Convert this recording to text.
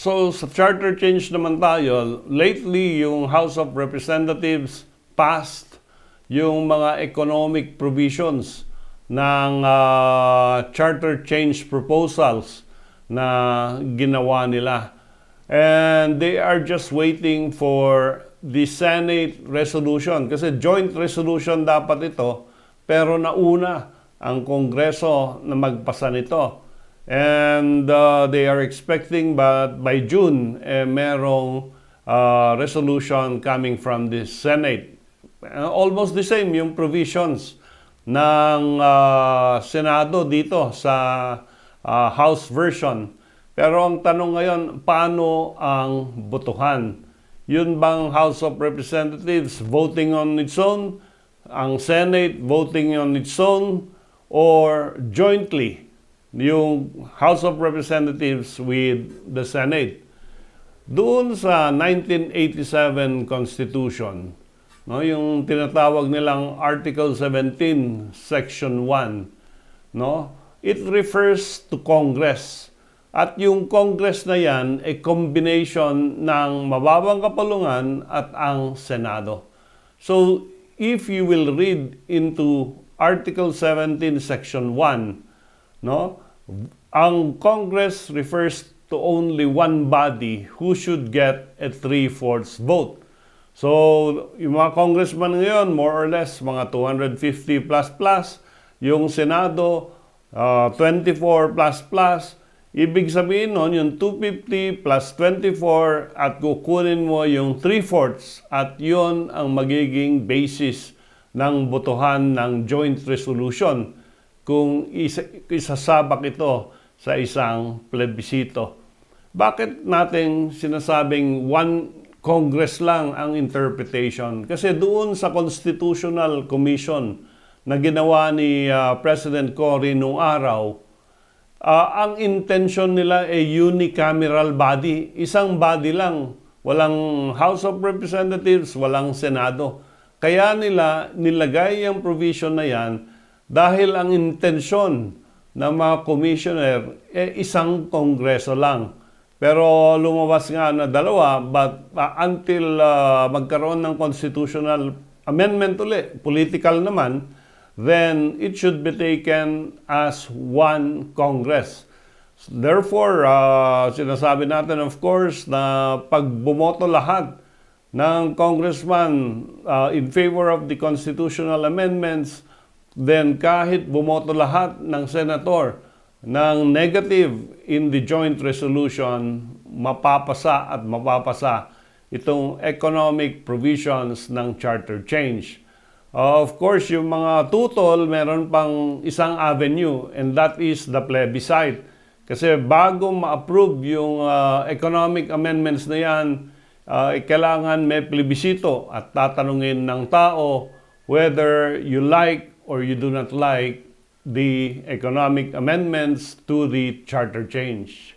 So sa charter change naman tayo, lately yung House of Representatives passed yung mga economic provisions ng ah, charter change proposals na ginawa nila. And they are just waiting for the Senate resolution. Kasi joint resolution dapat ito, pero nauna ang Kongreso na magpasa nito. And uh, they are expecting but by June, eh, merong uh, resolution coming from the Senate. Uh, almost the same yung provisions ng uh, Senado dito sa uh, House version. Pero ang tanong ngayon, paano ang botohan? Yun bang House of Representatives voting on its own? Ang Senate voting on its own? Or jointly, yung House of Representatives with the Senate? Doon sa 1987 Constitution, no, yung tinatawag nilang Article 17, Section 1, no, it refers to Congress. At yung Congress na yan ay combination ng mababang kapulungan at ang Senado. So, if you will read into Article 17, Section 1, no, ang Congress refers to only one body who should get a three-fourths vote. So, yung mga congressman ngayon, more or less, mga 250 plus plus. Yung Senado, uh, 24 plus plus. Ibig sabihin nun, yung 250 plus 24 at kukunin mo yung 3-fourths at yon ang magiging basis ng botohan ng joint resolution kung isa, isasabak ito sa isang plebisito. Bakit natin sinasabing one Congress lang ang interpretation? Kasi doon sa Constitutional Commission na ginawa ni ah, President Cory noong araw, Ah, ang intention nila ay unicameral body. Isang body lang. Walang House of Representatives, walang Senado. Kaya nila nilagay ang provision na yan dahil ang intensyon ng mga commissioner eh, isang kongreso lang. Pero lumabas nga na dalawa but ah, until ah, magkaroon ng constitutional amendment uli, political naman, then it should be taken as one Congress. Therefore, uh, sinasabi natin of course na pag bumoto lahat ng congressman uh, in favor of the constitutional amendments, then kahit bumoto lahat ng senator ng negative in the joint resolution, mapapasa at mapapasa itong economic provisions ng charter change. Of course, yung mga tutol, meron pang isang avenue and that is the plebiscite. Kasi bago ma-approve yung uh, economic amendments na yan, uh, kailangan may plebisito at tatanungin ng tao whether you like or you do not like the economic amendments to the charter change.